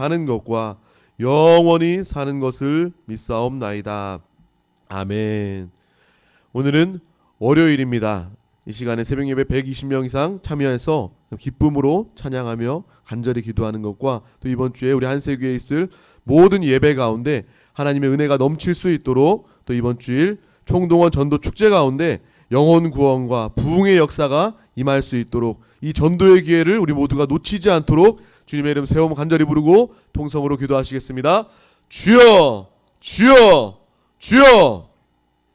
사는 것과 영원히 사는 것을 믿사옵나이다. 아멘. 오늘은 월요일입니다. 이 시간에 새벽 예배 120명 이상 참여해서 기쁨으로 찬양하며 간절히 기도하는 것과 또 이번 주에 우리 한세교에 있을 모든 예배 가운데 하나님의 은혜가 넘칠 수 있도록 또 이번 주일 총동원 전도 축제 가운데 영혼 구원과 부흥의 역사가 임할 수 있도록 이 전도의 기회를 우리 모두가 놓치지 않도록 주님의 이름 세움 간절히 부르고 통성으로 기도하시겠습니다. 주여, 주여, 주여.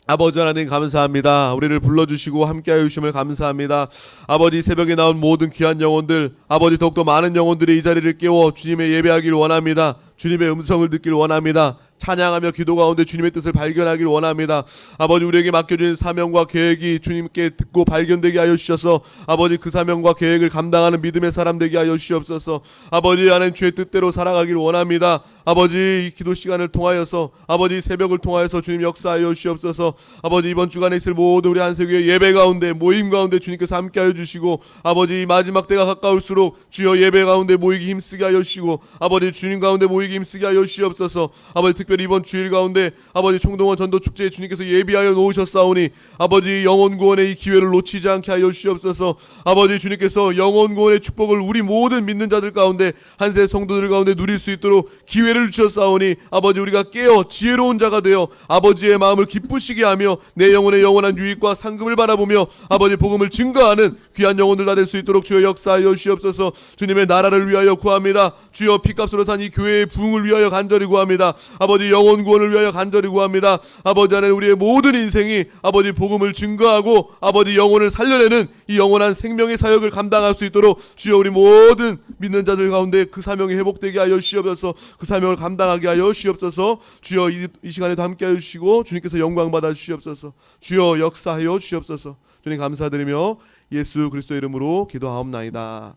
아버지 하나님 감사합니다. 우리를 불러주시고 함께하여 주심을 감사합니다. 아버지 새벽에 나온 모든 귀한 영혼들, 아버지 더욱더 많은 영혼들이 이 자리를 깨워 주님의 예배하길 원합니다. 주님의 음성을 듣길 원합니다. 찬양하며 기도 가운데 주님의 뜻을 발견하길 원합니다. 아버지 우리에게 맡겨진 사명과 계획이 주님께 듣고 발견되게 하여 주셔서 아버지 그 사명과 계획을 감당하는 믿음의 사람 되게 하여 주시옵소서. 아버지 하나님 주의 뜻대로 살아가길 원합니다. 아버지 이 기도 시간을 통하여서 아버지 새벽을 통하여서 주님 역사하여 주시옵소서. 아버지 이번 주간에 있을 모든 우리 한세교의 예배 가운데 모임 가운데 주님께서 함께하여 주시고 아버지 이 마지막 때가 가까울수록 주여 예배 가운데 모이기 힘쓰게 하여 주시고 아버지 주님 가운데 모이기 힘쓰게 하여 주시옵소서. 아버지 특별히 이번 주일 가운데 아버지 총동원 전도 축제에 주님께서 예비하여 놓으셨사오니 아버지 영혼 구원의 이 기회를 놓치지 않게 하여 주시옵소서. 아버지 주님께서 영혼 구원의 축복을 우리 모든 믿는 자들 가운데 한세 성도들 가운데 누릴 수 있도록 기회를 주셨사오니 아버지 우리가 깨어 지혜로운 자가 되어 아버지의 마음을 기쁘시게 하며 내 영혼의 영원한 유익과 상급을 바라보며 아버지 복음을 증거하는 귀한 영혼들 다 될 수 있도록 주여 역사하여 주시옵소서. 주님의 나라를 위하여 구합니다. 주여 피값으로 산 이 교회의 부흥을 위하여 간절히 구합니다. 아버지 영혼 구원을 위하여 간절히 구합니다. 아버지 하나님 우리의 모든 인생이 아버지 복음을 증거하고 아버지 영혼을 살려내는 이 영원한 생명의 사역을 감당할 수 있도록 주여 우리 모든 믿는 자들 가운데 그 사명이 회복되게 하여 주시옵소서. 그 사명 을 감당하게 하여 주시옵소서. 주여 이, 이 시간에도 함께 하여 주시고 주님께서 영광 받아 주시옵소서. 주여 역사하여 주시옵소서. 주님 감사드리며 예수 그리스도 이름으로 기도하옵나이다.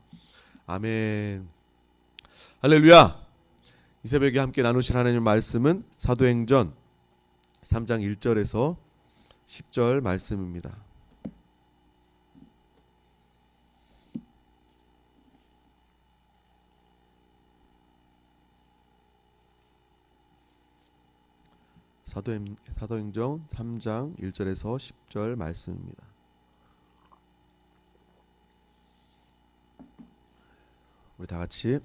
아멘. 할렐루야. 이 새벽에 함께 나누실 하나님 말씀은 사도행전 3장 1절에서 10절 말씀입니다. 사도행, 사도행전 3장 1절에서 10절 말씀입니다. 우리 다 같이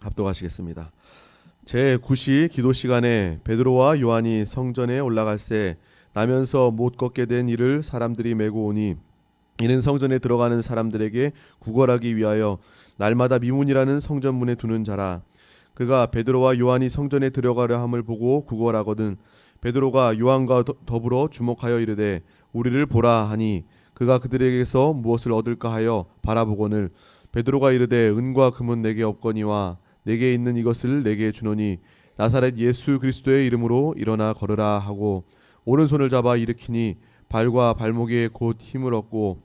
합독하시겠습니다. 제 9시 기도 시간에 베드로와 요한이 성전에 올라갈새 나면서 못 걷게 된 이를 사람들이 메고 오니 이는 성전에 들어가는 사람들에게 구걸하기 위하여 날마다 미문이라는 성전 문에 두는 자라 그가 베드로와 요한이 성전에 들어가려 함을 보고 구걸하거든 베드로가 요한과 더- 더불어 주목하여 이르되 우리를 보라 하니 그가 그들에게서 무엇을 얻을까 하여 바라보거늘. 베드로가 이르되 은과 금은 내게 없거니와 내게 있는 이것을 내게 주노니 나사렛 예수 그리스도의 이름으로 일어나 걸으라 하고 오른손을 잡아 일으키니 발과 발목에 곧 힘을 얻고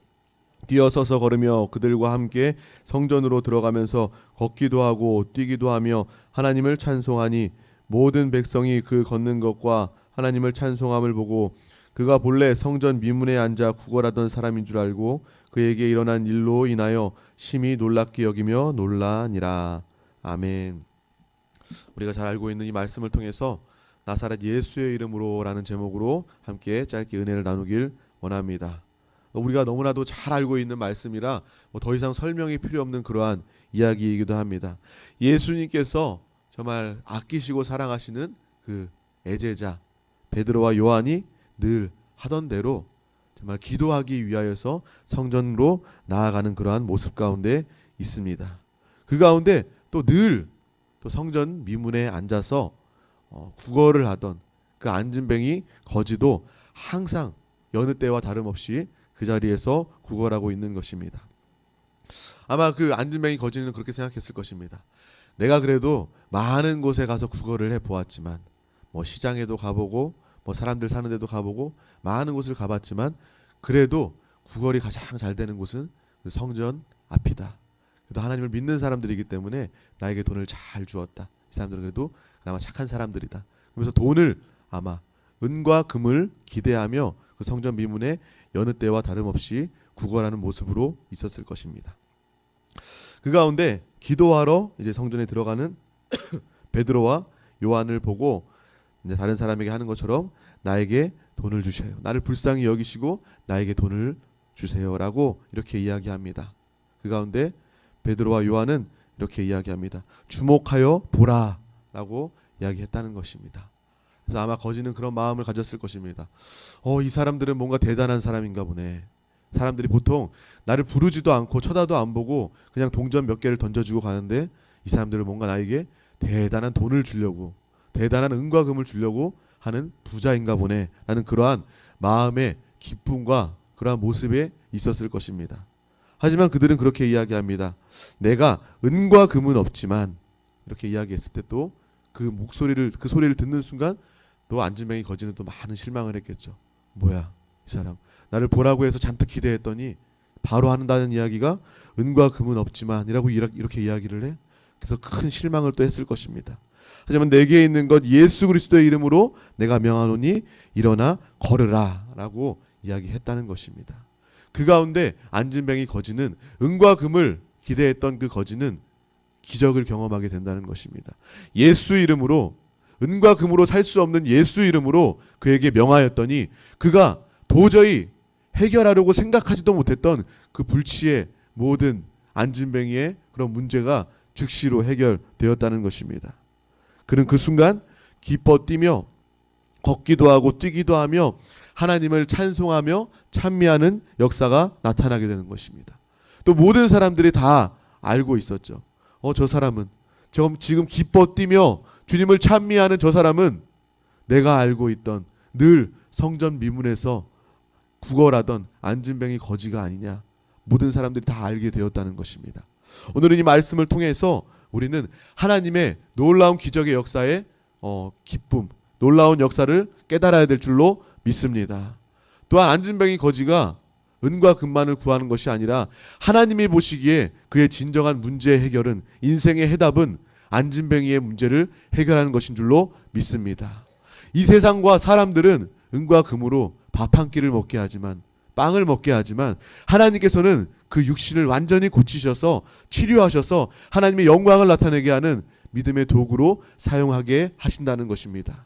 뛰어서서 걸으며 그들과 함께 성전으로 들어가면서 걷기도 하고 뛰기도 하며 하나님을 찬송하니 모든 백성이 그 걷는 것과 하나님을 찬송함을 보고 그가 본래 성전 미문에 앉아 구걸하던 사람인 줄 알고 그에게 일어난 일로 인하여 심히 놀랍게 여기며 놀라니라. 아멘. 우리가 잘 알고 있는 이 말씀을 통해서 나사렛 예수의 이름으로라는 제목으로 함께 짧게 은혜를 나누길 원합니다. 우리가 너무나도 잘 알고 있는 말씀이라 뭐더 이상 설명이 필요 없는 그러한 이야기이기도 합니다. 예수님께서 정말 아끼시고 사랑하시는 그 애제자 베드로와 요한이 늘 하던 대로 정말 기도하기 위하여서 성전으로 나아가는 그러한 모습 가운데 있습니다. 그 가운데 또늘또 성전 미문에 앉아서 어, 구걸을 하던 그 앉은뱅이 거지도 항상 여느 때와 다름없이 그 자리에서 구걸하고 있는 것입니다. 아마 그 앉은뱅이 거지는 그렇게 생각했을 것입니다. 내가 그래도 많은 곳에 가서 구걸을 해 보았지만 뭐 시장에도 가보고 뭐 사람들 사는 데도 가보고 많은 곳을 가봤지만 그래도 구걸이 가장 잘 되는 곳은 그 성전 앞이다. 그래도 하나님을 믿는 사람들이기 때문에 나에게 돈을 잘 주었다. 이 사람들은 그래도 그나마 착한 사람들이다. 그래서 돈을 아마 은과 금을 기대하며 그 성전 미문에 여느 때와 다름없이 구걸하는 모습으로 있었을 것입니다. 그 가운데 기도하러 이제 성전에 들어가는 베드로와 요한을 보고 이제 다른 사람에게 하는 것처럼 나에게 돈을 주세요. 나를 불쌍히 여기시고 나에게 돈을 주세요라고 이렇게 이야기합니다. 그 가운데 베드로와 요한은 이렇게 이야기합니다. 주목하여 보라라고 이야기했다는 것입니다. 그래서 아마 거지는 그런 마음을 가졌을 것입니다. 어, 이 사람들은 뭔가 대단한 사람인가 보네. 사람들이 보통 나를 부르지도 않고 쳐다도 안 보고 그냥 동전 몇 개를 던져주고 가는데 이 사람들은 뭔가 나에게 대단한 돈을 주려고 대단한 은과 금을 주려고 하는 부자인가 보네 라는 그러한 마음의 기쁨과 그러한 모습에 있었을 것입니다. 하지만 그들은 그렇게 이야기합니다. 내가 은과 금은 없지만 이렇게 이야기했을 때 또 그 목소리를 그 소리를 듣는 순간 또 안진뱅이 거지는 또 많은 실망을 했겠죠. 뭐야 이 사람 나를 보라고 해서 잔뜩 기대했더니 바로 한다는 이야기가 은과 금은 없지만이라고 이라- 이렇게 이야기를 해. 그래서 큰 실망을 또 했을 것입니다. 하지만 내게 있는 것 예수 그리스도의 이름으로 내가 명하노니 일어나 걸으라라고 이야기했다는 것입니다. 그 가운데 안진뱅이 거지는 은과 금을 기대했던 그 거지는 기적을 경험하게 된다는 것입니다. 예수 이름으로 은과 금으로 살 수 없는 예수 이름으로 그에게 명하였더니 그가 도저히 해결하려고 생각하지도 못했던 그 불치의 모든 안진뱅이의 그런 문제가 즉시로 해결되었다는 것입니다. 그는 그 순간 기뻐 뛰며 걷기도 하고 뛰기도 하며 하나님을 찬송하며 찬미하는 역사가 나타나게 되는 것입니다. 또 모든 사람들이 다 알고 있었죠. 어, 저 사람은 지금 지금 기뻐 뛰며 주님을 찬미하는 저 사람은 내가 알고 있던 늘 성전 미문에서 구걸하던 안진뱅이 거지가 아니냐. 모든 사람들이 다 알게 되었다는 것입니다. 오늘은 이 말씀을 통해서 우리는 하나님의 놀라운 기적의 역사의 어, 기쁨, 놀라운 역사를 깨달아야 될 줄로 믿습니다. 또한 안진뱅이 거지가 은과 금만을 구하는 것이 아니라 하나님이 보시기에 그의 진정한 문제 해결은 인생의 해답은 안진뱅이의 문제를 해결하는 것인 줄로 믿습니다. 이 세상과 사람들은 은과 금으로 밥 한 끼를 먹게 하지만 빵을 먹게 하지만 하나님께서는 그 육신을 완전히 고치셔서 치료하셔서 하나님의 영광을 나타내게 하는 믿음의 도구로 사용하게 하신다는 것입니다.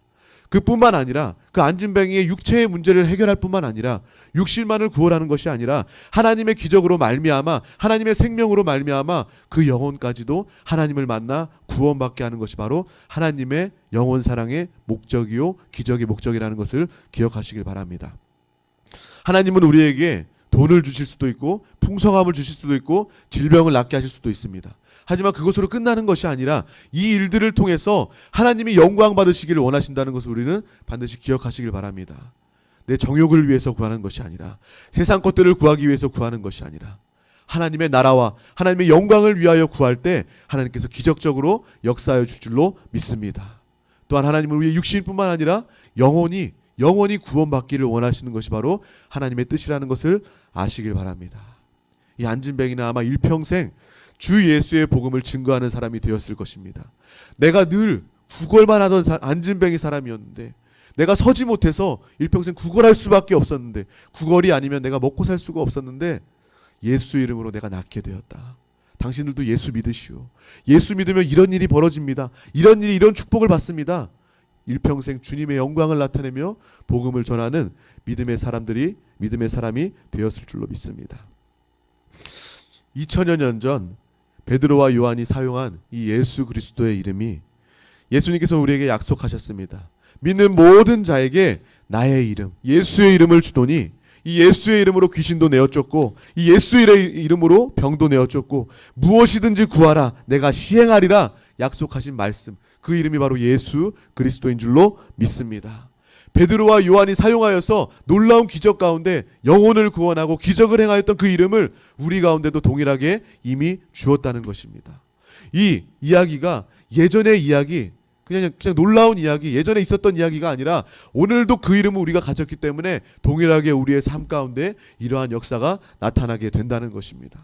그뿐만 아니라 그 안진뱅이의 육체의 문제를 해결할 뿐만 아니라 육신만을 구원하는 것이 아니라 하나님의 기적으로 말미암아 하나님의 생명으로 말미암아 그 영혼까지도 하나님을 만나 구원받게 하는 것이 바로 하나님의 영혼 사랑의 목적이요 기적의 목적이라는 것을 기억하시길 바랍니다. 하나님은 우리에게 돈을 주실 수도 있고 풍성함을 주실 수도 있고 질병을 낫게 하실 수도 있습니다. 하지만 그것으로 끝나는 것이 아니라 이 일들을 통해서 하나님이 영광 받으시기를 원하신다는 것을 우리는 반드시 기억하시길 바랍니다. 내 정욕을 위해서 구하는 것이 아니라 세상 것들을 구하기 위해서 구하는 것이 아니라 하나님의 나라와 하나님의 영광을 위하여 구할 때 하나님께서 기적적으로 역사하여 줄 줄로 믿습니다. 또한 하나님은 우리의 육신뿐만 아니라 영혼이 영원히 구원받기를 원하시는 것이 바로 하나님의 뜻이라는 것을 아시길 바랍니다. 이 안진뱅이는 아마 일평생 주 예수의 복음을 증거하는 사람이 되었을 것입니다. 내가 늘 구걸만 하던 사- 안진뱅이 사람이었는데 내가 서지 못해서 일평생 구걸할 수밖에 없었는데 구걸이 아니면 내가 먹고 살 수가 없었는데 예수 이름으로 내가 낫게 되었다. 당신들도 예수 믿으시오. 예수 믿으면 이런 일이 벌어집니다. 이런 일이 이런 축복을 받습니다. 일평생 주님의 영광을 나타내며 복음을 전하는 믿음의 사람들이 믿음의 사람이 되었을 줄로 믿습니다. 2000여 년 전 베드로와 요한이 사용한 이 예수 그리스도의 이름이 예수님께서 우리에게 약속하셨습니다. 믿는 모든 자에게 나의 이름, 예수의 이름을 주더니 이 예수의 이름으로 귀신도 내어 쫓고 이 예수의 이름으로 병도 내어 쫓고 무엇이든지 구하라 내가 시행하리라 약속하신 말씀 그 이름이 바로 예수 그리스도인 줄로 믿습니다. 베드로와 요한이 사용하여서 놀라운 기적 가운데 영혼을 구원하고 기적을 행하였던 그 이름을 우리 가운데도 동일하게 이미 주었다는 것입니다. 이 이야기가 예전의 이야기 그냥 그냥 놀라운 이야기 예전에 있었던 이야기가 아니라 오늘도 그 이름을 우리가 가졌기 때문에 동일하게 우리의 삶 가운데 이러한 역사가 나타나게 된다는 것입니다.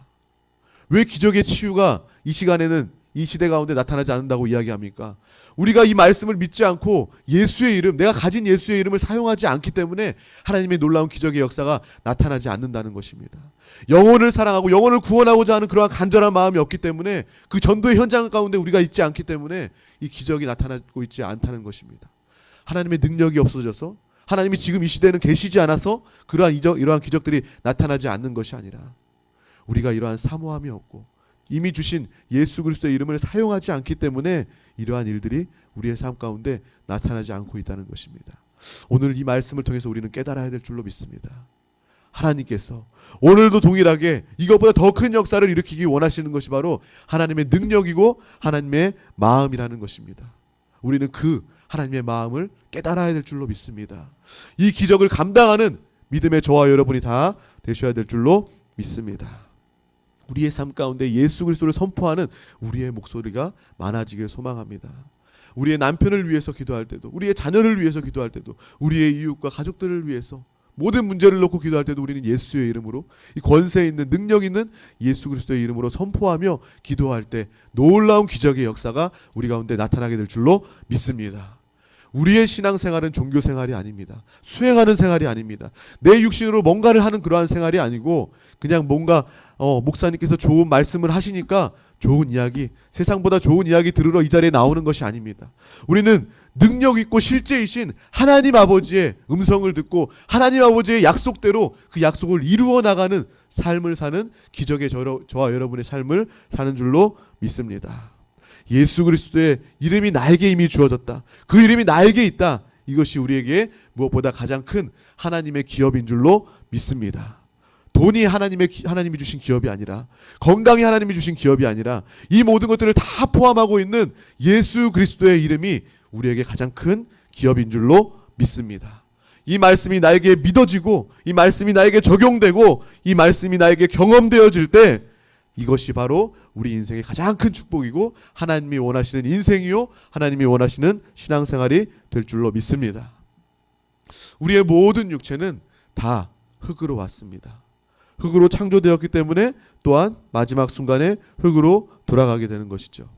왜 기적의 치유가 이 시간에는 이 시대 가운데 나타나지 않는다고 이야기합니까? 우리가 이 말씀을 믿지 않고 예수의 이름, 내가 가진 예수의 이름을 사용하지 않기 때문에 하나님의 놀라운 기적의 역사가 나타나지 않는다는 것입니다. 영혼을 사랑하고 영혼을 구원하고자 하는 그러한 간절한 마음이 없기 때문에 그 전도의 현장 가운데 우리가 있지 않기 때문에 이 기적이 나타나고 있지 않다는 것입니다. 하나님의 능력이 없어져서 하나님이 지금 이 시대에는 계시지 않아서 그러한 이적, 이러한 기적들이 나타나지 않는 것이 아니라 우리가 이러한 사모함이 없고 이미 주신 예수 그리스도의 이름을 사용하지 않기 때문에 이러한 일들이 우리의 삶 가운데 나타나지 않고 있다는 것입니다. 오늘 이 말씀을 통해서 우리는 깨달아야 될 줄로 믿습니다. 하나님께서 오늘도 동일하게 이것보다 더 큰 역사를 일으키기 원하시는 것이 바로 하나님의 능력이고 하나님의 마음이라는 것입니다. 우리는 그 하나님의 마음을 깨달아야 될 줄로 믿습니다. 이 기적을 감당하는 믿음의 저와 여러분이 다 되셔야 될 줄로 믿습니다. 우리의 삶 가운데 예수 그리스도를 선포하는 우리의 목소리가 많아지길 소망합니다. 우리의 남편을 위해서 기도할 때도, 우리의 자녀를 위해서 기도할 때도, 우리의 이웃과 가족들을 위해서 모든 문제를 놓고 기도할 때도 우리는 예수의 이름으로 이 권세 있는 능력 있는 예수 그리스도의 이름으로 선포하며 기도할 때 놀라운 기적의 역사가 우리 가운데 나타나게 될 줄로 믿습니다. 우리의 신앙생활은 종교 생활이 아닙니다. 수행하는 생활이 아닙니다. 내 육신으로 뭔가를 하는 그러한 생활이 아니고 그냥 뭔가 어, 목사님께서 좋은 말씀을 하시니까 좋은 이야기, 세상보다 좋은 이야기 들으러 이 자리에 나오는 것이 아닙니다. 우리는 능력 있고 실제이신 하나님 아버지의 음성을 듣고 하나님 아버지의 약속대로 그 약속을 이루어 나가는 삶을 사는 기적의 저, 저와 여러분의 삶을 사는 줄로 믿습니다. 예수 그리스도의 이름이 나에게 이미 주어졌다. 그 이름이 나에게 있다. 이것이 우리에게 무엇보다 가장 큰 하나님의 기업인 줄로 믿습니다. 돈이 하나님의 기- 하나님이 주신 기업이 아니라 건강이 하나님이 주신 기업이 아니라 이 모든 것들을 다 포함하고 있는 예수 그리스도의 이름이 우리에게 가장 큰 기업인 줄로 믿습니다. 이 말씀이 나에게 믿어지고 이 말씀이 나에게 적용되고 이 말씀이 나에게 경험되어질 때 이것이 바로 우리 인생의 가장 큰 축복이고 하나님이 원하시는 인생이요 하나님이 원하시는 신앙생활이 될 줄로 믿습니다. 우리의 모든 육체는 다 흙으로 왔습니다. 흙으로 창조되었기 때문에 또한 마지막 순간에 흙으로 돌아가게 되는 것이죠.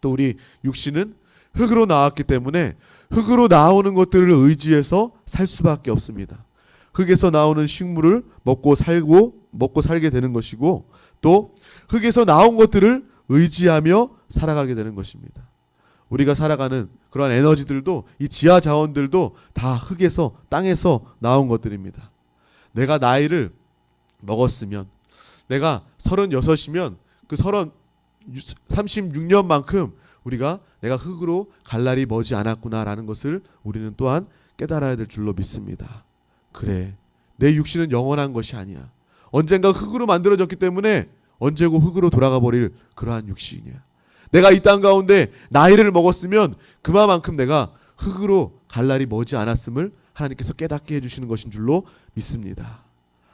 또 우리 육신은 흙으로 나왔기 때문에 흙으로 나오는 것들을 의지해서 살 수밖에 없습니다. 흙에서 나오는 식물을 먹고 살고 먹고 살게 되는 것이고 또 흙에서 나온 것들을 의지하며 살아가게 되는 것입니다. 우리가 살아가는 그러한 에너지들도 이 지하 자원들도 다 흙에서 땅에서 나온 것들입니다. 내가 나이를 먹었으면 내가 36이면 그 36년만큼 우리가 내가 흙으로 갈 날이 머지 않았구나라는 것을 우리는 또한 깨달아야 될 줄로 믿습니다. 그래. 내 육신은 영원한 것이 아니야. 언젠가 흙으로 만들어졌기 때문에 언제고 흙으로 돌아가 버릴 그러한 육신이야. 내가 이 땅 가운데 나이를 먹었으면 그만큼 내가 흙으로 갈 날이 머지 않았음을 하나님께서 깨닫게 해주시는 것인 줄로 믿습니다.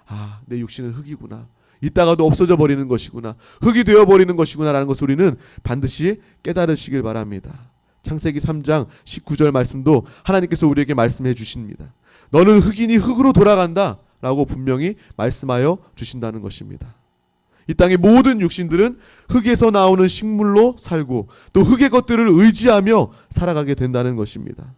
아, 내 육신은 흙이구나. 이따가도 없어져 버리는 것이구나. 흙이 되어 버리는 것이구나라는 것을 우리는 반드시 깨달으시길 바랍니다. 창세기 3장 19절 말씀도 하나님께서 우리에게 말씀해 주십니다. 너는 흙이니 흙으로 돌아간다. 라고 분명히 말씀하여 주신다는 것입니다. 이 땅의 모든 육신들은 흙에서 나오는 식물로 살고 또 흙의 것들을 의지하며 살아가게 된다는 것입니다.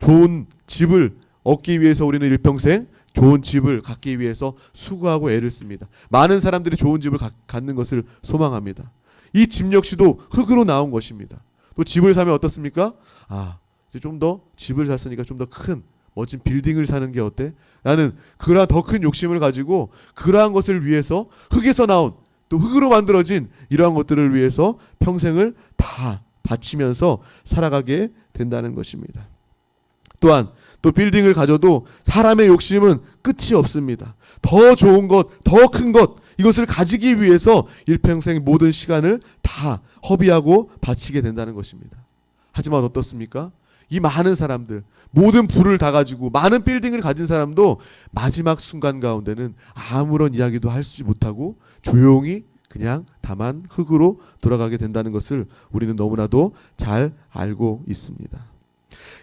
좋은 집을 얻기 위해서 우리는 일평생 좋은 집을 갖기 위해서 수고하고 애를 씁니다. 많은 사람들이 좋은 집을 가- 갖는 것을 소망합니다. 이 집 역시도 흙으로 나온 것입니다. 또 집을 사면 어떻습니까? 아, 이제 좀 더 집을 샀으니까 좀 더 큰 멋진 빌딩을 사는 게 어때? 나는 그러한 더 큰 욕심을 가지고 그러한 것을 위해서 흙에서 나온 또 흙으로 만들어진 이러한 것들을 위해서 평생을 다 바치면서 살아가게 된다는 것입니다. 또한 또 빌딩을 가져도 사람의 욕심은 끝이 없습니다. 더 좋은 것, 더 큰 것, 이것을 가지기 위해서 일평생 모든 시간을 다 허비하고 바치게 된다는 것입니다. 하지만 어떻습니까? 이 많은 사람들, 모든 부를 다 가지고 많은 빌딩을 가진 사람도 마지막 순간 가운데는 아무런 이야기도 할수 못하고 조용히 그냥 다만 흙으로 돌아가게 된다는 것을 우리는 너무나도 잘 알고 있습니다.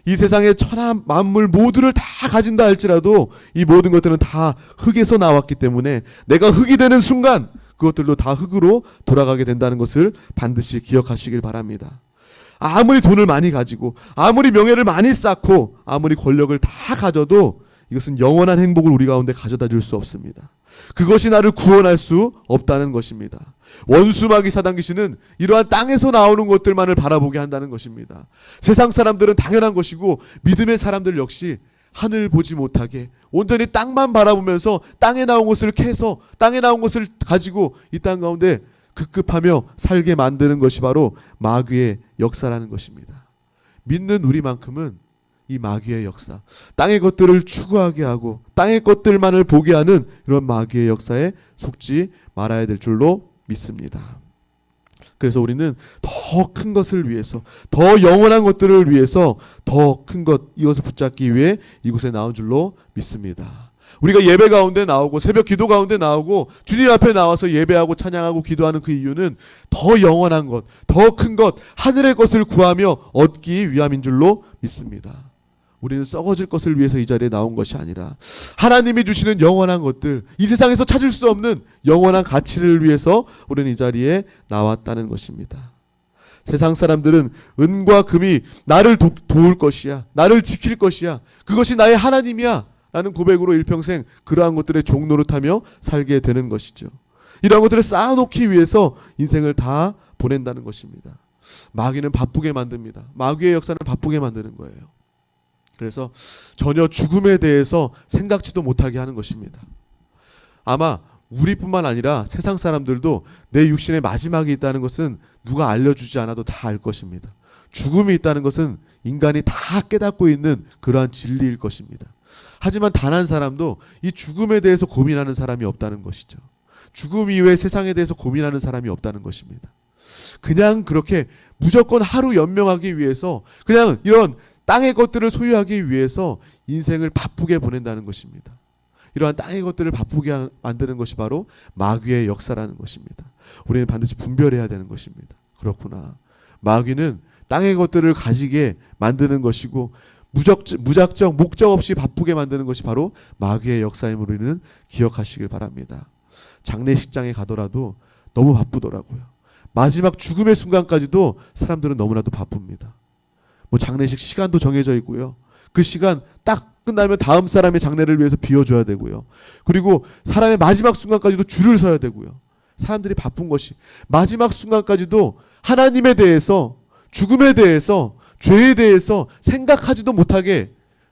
이 세상의 천하 만물 모두를 다 가진다 할지라도 이 모든 것들은 다 흙에서 나왔기 때문에 내가 흙이 되는 순간 그것들도 다 흙으로 돌아가게 된다는 것을 반드시 기억하시길 바랍니다. 아무리 돈을 많이 가지고 아무리 명예를 많이 쌓고 아무리 권력을 다 가져도 이것은 영원한 행복을 우리 가운데 가져다 줄 수 없습니다. 그것이 나를 구원할 수 없다는 것입니다. 원수마귀 사단 귀신은 이러한 땅에서 나오는 것들만을 바라보게 한다는 것입니다. 세상 사람들은 당연한 것이고 믿음의 사람들 역시 하늘 보지 못하게 온전히 땅만 바라보면서 땅에 나온 것을 캐서 땅에 나온 것을 가지고 이 땅 가운데 급급하며 살게 만드는 것이 바로 마귀의 역사라는 것입니다. 믿는 우리만큼은 이 마귀의 역사, 땅의 것들을 추구하게 하고 땅의 것들만을 보게 하는 이런 마귀의 역사에 속지 말아야 될 줄로 믿습니다. 그래서 우리는 더 큰 것을 위해서, 더 영원한 것들을 위해서 더 큰 것, 이것을 붙잡기 위해 이곳에 나온 줄로 믿습니다. 우리가 예배 가운데 나오고 새벽 기도 가운데 나오고 주님 앞에 나와서 예배하고 찬양하고 기도하는 그 이유는 더 영원한 것, 더 큰 것, 하늘의 것을 구하며 얻기 위함인 줄로 믿습니다. 우리는 썩어질 것을 위해서 이 자리에 나온 것이 아니라 하나님이 주시는 영원한 것들, 이 세상에서 찾을 수 없는 영원한 가치를 위해서 우리는 이 자리에 나왔다는 것입니다. 세상 사람들은 은과 금이 나를 도, 도울 것이야. 나를 지킬 것이야. 그것이 나의 하나님이야. 라는 고백으로 일평생 그러한 것들의 종노릇하며 살게 되는 것이죠. 이러한 것들을 쌓아놓기 위해서 인생을 다 보낸다는 것입니다. 마귀는 바쁘게 만듭니다. 마귀의 역사는 바쁘게 만드는 거예요. 그래서 전혀 죽음에 대해서 생각지도 못하게 하는 것입니다. 아마 우리뿐만 아니라 세상 사람들도 내 육신의 마지막이 있다는 것은 누가 알려주지 않아도 다 알 것입니다. 죽음이 있다는 것은 인간이 다 깨닫고 있는 그러한 진리일 것입니다. 하지만 단 한 사람도 이 죽음에 대해서 고민하는 사람이 없다는 것이죠. 죽음 이후에 세상에 대해서 고민하는 사람이 없다는 것입니다. 그냥 그렇게 무조건 하루 연명하기 위해서 그냥 이런 땅의 것들을 소유하기 위해서 인생을 바쁘게 보낸다는 것입니다. 이러한 땅의 것들을 바쁘게 만드는 것이 바로 마귀의 역사라는 것입니다. 우리는 반드시 분별해야 되는 것입니다. 그렇구나. 마귀는 땅의 것들을 가지게 만드는 것이고 무적, 무작정 목적 없이 바쁘게 만드는 것이 바로 마귀의 역사임을 우리는 기억하시길 바랍니다. 장례식장에 가더라도 너무 바쁘더라고요. 마지막 죽음의 순간까지도 사람들은 너무나도 바쁩니다. 뭐 장례식 시간도 정해져 있고요. 그 시간 딱 끝나면 다음 사람의 장례를 위해서 비워줘야 되고요. 그리고 사람의 마지막 순간까지도 줄을 서야 되고요. 사람들이 바쁜 것이 마지막 순간까지도 하나님에 대해서 죽음에 대해서 죄에 대해서 생각하지도 못하게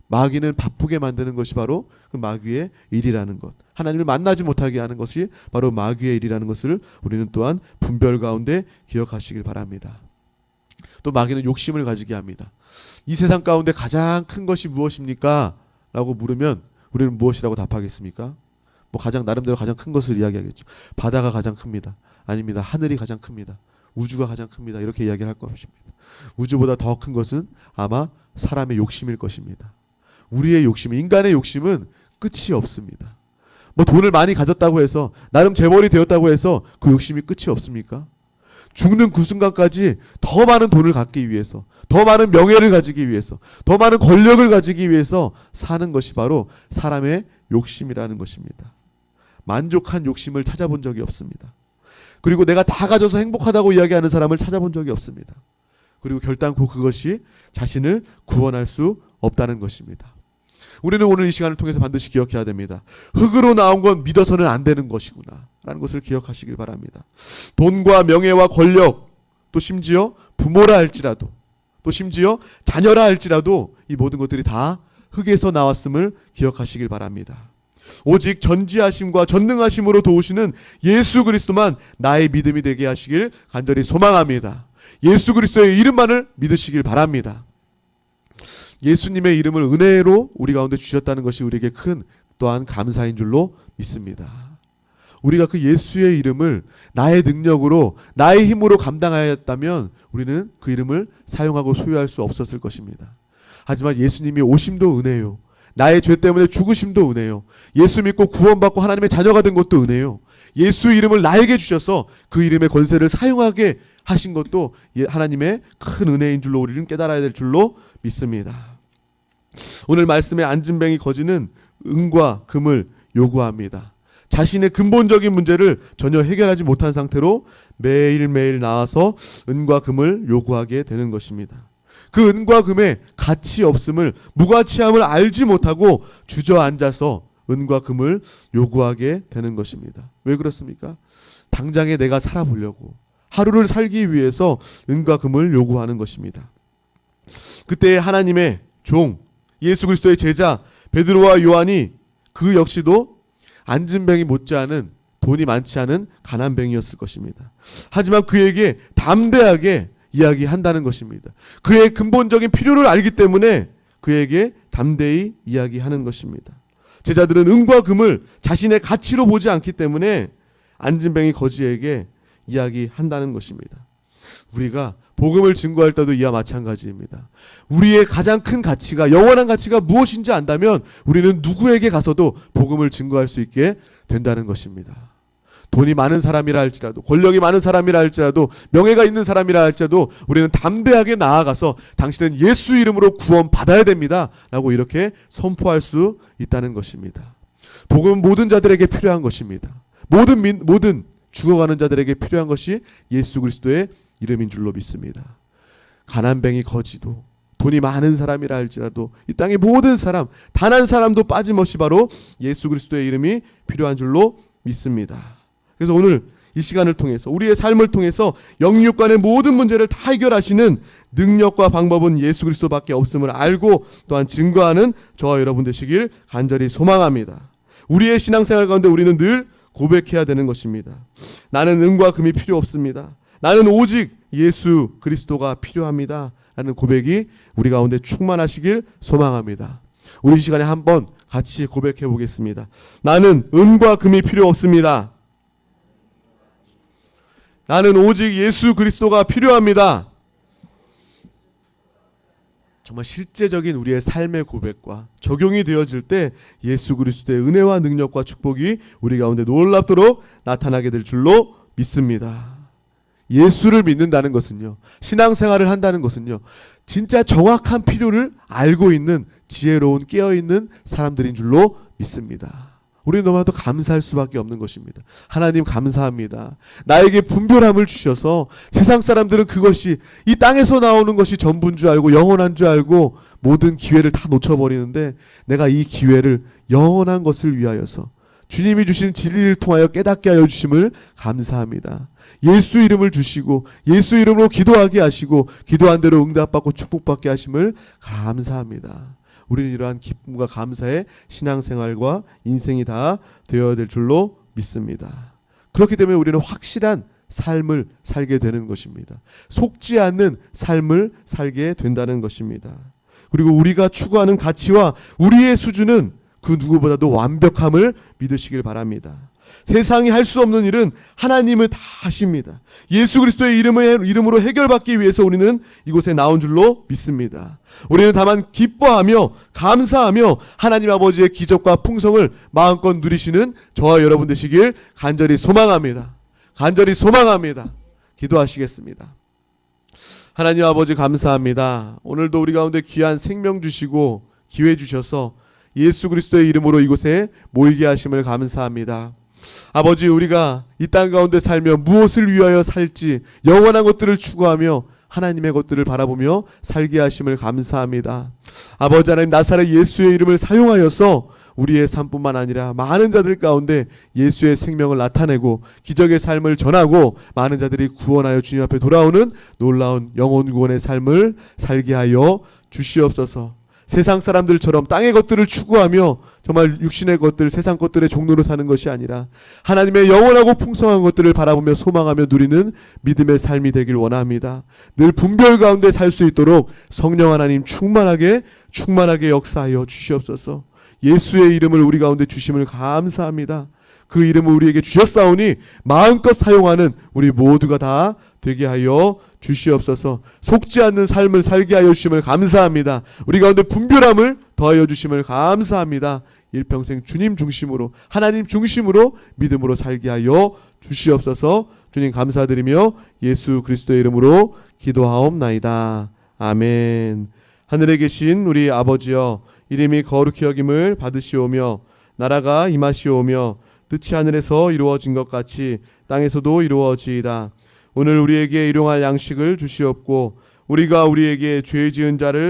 마귀는 바쁘게 만드는 것이 바로 그 마귀의 일이라는 것. 하나님을 만나지 못하게 하는 것이 바로 마귀의 일이라는 것을 우리는 또한 분별 가운데 기억하시길 바랍니다. 또 마귀는 욕심을 가지게 합니다. 이 세상 가운데 가장 큰 것이 무엇입니까? 라고 물으면 우리는 무엇이라고 답하겠습니까? 뭐 가장 나름대로 가장 큰 것을 이야기하겠죠. 바다가 가장 큽니다. 아닙니다. 하늘이 가장 큽니다. 우주가 가장 큽니다. 이렇게 이야기를 할 것입니다. 우주보다 더 큰 것은 아마 사람의 욕심일 것입니다. 우리의 욕심, 인간의 욕심은 끝이 없습니다. 뭐 돈을 많이 가졌다고 해서 나름 재벌이 되었다고 해서 그 욕심이 끝이 없습니까? 죽는 그 순간까지 더 많은 돈을 갖기 위해서, 더 많은 명예를 가지기 위해서, 더 많은 권력을 가지기 위해서 사는 것이 바로 사람의 욕심이라는 것입니다. 만족한 욕심을 찾아본 적이 없습니다. 그리고 내가 다 가져서 행복하다고 이야기하는 사람을 찾아본 적이 없습니다. 그리고 결단코 그것이 자신을 구원할 수 없다는 것입니다. 우리는 오늘 이 시간을 통해서 반드시 기억해야 됩니다. 흙으로 나온 건 믿어서는 안 되는 것이구나. 라는 것을 기억하시길 바랍니다. 돈과 명예와 권력, 또 심지어 부모라 할지라도, 또 심지어 자녀라 할지라도 이 모든 것들이 다 흙에서 나왔음을 기억하시길 바랍니다. 오직 전지하심과 전능하심으로 도우시는 예수 그리스도만 나의 믿음이 되게 하시길 간절히 소망합니다. 예수 그리스도의 이름만을 믿으시길 바랍니다. 예수님의 이름을 은혜로 우리 가운데 주셨다는 것이 우리에게 큰 또한 감사인 줄로 믿습니다. 우리가 그 예수의 이름을 나의 능력으로 나의 힘으로 감당하였다면 우리는 그 이름을 사용하고 소유할 수 없었을 것입니다. 하지만 예수님이 오심도 은혜요. 나의 죄 때문에 죽으심도 은혜요. 예수 믿고 구원받고 하나님의 자녀가 된 것도 은혜요. 예수 이름을 나에게 주셔서 그 이름의 권세를 사용하게 하신 것도 예, 하나님의 큰 은혜인 줄로 우리는 깨달아야 될 줄로 믿습니다. 오늘 말씀의 안진뱅이 거지는 은과 금을 요구합니다. 자신의 근본적인 문제를 전혀 해결하지 못한 상태로 매일매일 나와서 은과 금을 요구하게 되는 것입니다. 그 은과 금의 가치 없음을 무가치함을 알지 못하고 주저앉아서 은과 금을 요구하게 되는 것입니다. 왜 그렇습니까? 당장에 내가 살아보려고 하루를 살기 위해서 은과 금을 요구하는 것입니다. 그때 하나님의 종 예수 그리스도의 제자 베드로와 요한이 그 역시도 안진뱅이 못지않은 돈이 많지 않은 가난뱅이였을 것입니다. 하지만 그에게 담대하게 이야기한다는 것입니다. 그의 근본적인 필요를 알기 때문에 그에게 담대히 이야기하는 것입니다. 제자들은 은과 금을 자신의 가치로 보지 않기 때문에 안진뱅이 거지에게 이야기한다는 것입니다. 우리가 복음을 증거할 때도 이와 마찬가지입니다. 우리의 가장 큰 가치가 영원한 가치가 무엇인지 안다면 우리는 누구에게 가서도 복음을 증거할 수 있게 된다는 것입니다. 돈이 많은 사람이라 할지라도 권력이 많은 사람이라 할지라도 명예가 있는 사람이라 할지라도 우리는 담대하게 나아가서 당신은 예수 이름으로 구원 받아야 됩니다 라고 이렇게 선포할 수 있다는 것입니다. 복음은 모든 자들에게 필요한 것입니다. 모든 민, 모든 죽어가는 자들에게 필요한 것이 예수 그리스도의 이름인 줄로 믿습니다. 가난뱅이 거지도 돈이 많은 사람이라 할지라도 이 땅의 모든 사람 단 한 사람도 빠짐없이 바로 예수 그리스도의 이름이 필요한 줄로 믿습니다. 그래서 오늘 이 시간을 통해서 우리의 삶을 통해서 영육 간의 모든 문제를 다 해결하시는 능력과 방법은 예수 그리스도밖에 없음을 알고 또한 증거하는 저와 여러분 되시길 간절히 소망합니다. 우리의 신앙생활 가운데 우리는 늘 고백해야 되는 것입니다. 나는 은과 금이 필요 없습니다. 나는 오직 예수 그리스도가 필요합니다. 라는 고백이 우리 가운데 충만하시길 소망합니다. 우리 이 시간에 한번 같이 고백해 보겠습니다. 나는 은과 금이 필요 없습니다. 나는 오직 예수 그리스도가 필요합니다. 정말 실제적인 우리의 삶의 고백과 적용이 되어질 때 예수 그리스도의 은혜와 능력과 축복이 우리 가운데 놀랍도록 나타나게 될 줄로 믿습니다. 예수를 믿는다는 것은요, 신앙생활을 한다는 것은요, 진짜 정확한 필요를 알고 있는 지혜로운 깨어있는 사람들인 줄로 믿습니다. 우리는 너무나도 감사할 수밖에 없는 것입니다. 하나님 감사합니다. 나에게 분별함을 주셔서 세상 사람들은 그것이 이 땅에서 나오는 것이 전부인 줄 알고 영원한 줄 알고 모든 기회를 다 놓쳐버리는데 내가 이 기회를 영원한 것을 위하여서 주님이 주신 진리를 통하여 깨닫게 하여 주심을 감사합니다. 예수 이름을 주시고 예수 이름으로 기도하게 하시고 기도한 대로 응답받고 축복받게 하심을 감사합니다. 우리는 이러한 기쁨과 감사의 신앙생활과 인생이 다 되어야 될 줄로 믿습니다. 그렇기 때문에 우리는 확실한 삶을 살게 되는 것입니다. 속지 않는 삶을 살게 된다는 것입니다. 그리고 우리가 추구하는 가치와 우리의 수준은 그 누구보다도 완벽함을 믿으시길 바랍니다. 세상이 할 수 없는 일은 하나님은 다 하십니다. 예수 그리스도의 이름으로 해결받기 위해서 우리는 이곳에 나온 줄로 믿습니다. 우리는 다만 기뻐하며 감사하며 하나님 아버지의 기적과 풍성을 마음껏 누리시는 저와 여러분 되시길 간절히 소망합니다. 간절히 소망합니다. 기도하시겠습니다. 하나님 아버지 감사합니다. 오늘도 우리 가운데 귀한 생명 주시고 기회 주셔서 예수 그리스도의 이름으로 이곳에 모이게 하심을 감사합니다. 아버지 우리가 이 땅 가운데 살며 무엇을 위하여 살지 영원한 것들을 추구하며 하나님의 것들을 바라보며 살게 하심을 감사합니다. 아버지 하나님 나사렛 예수의 이름을 사용하여서 우리의 삶뿐만 아니라 많은 자들 가운데 예수의 생명을 나타내고 기적의 삶을 전하고 많은 자들이 구원하여 주님 앞에 돌아오는 놀라운 영혼 구원의 삶을 살게 하여 주시옵소서. 세상 사람들처럼 땅의 것들을 추구하며 정말 육신의 것들, 세상 것들의 종로로 사는 것이 아니라 하나님의 영원하고 풍성한 것들을 바라보며 소망하며 누리는 믿음의 삶이 되길 원합니다. 늘 분별 가운데 살 수 있도록 성령 하나님 충만하게 충만하게 역사하여 주시옵소서. 예수의 이름을 우리 가운데 주심을 감사합니다. 그 이름을 우리에게 주셨사오니 마음껏 사용하는 우리 모두가 다 되게 하여 주시옵소서. 속지 않는 삶을 살게 하여 주심을 감사합니다. 우리 가운데 분별함을 더하여 주심을 감사합니다. 일평생 주님 중심으로 하나님 중심으로 믿음으로 살게 하여 주시옵소서. 주님 감사드리며 예수 그리스도의 이름으로 기도하옵나이다. 아멘. 하늘에 계신 우리 아버지여 이름이 거룩히 여김을 받으시오며 나라가 임하시오며 뜻이 하늘에서 이루어진 것 같이 땅에서도 이루어지이다. 오늘 우리에게 일용할 양식을 주시옵고 우리가 우리에게 죄 지은 자를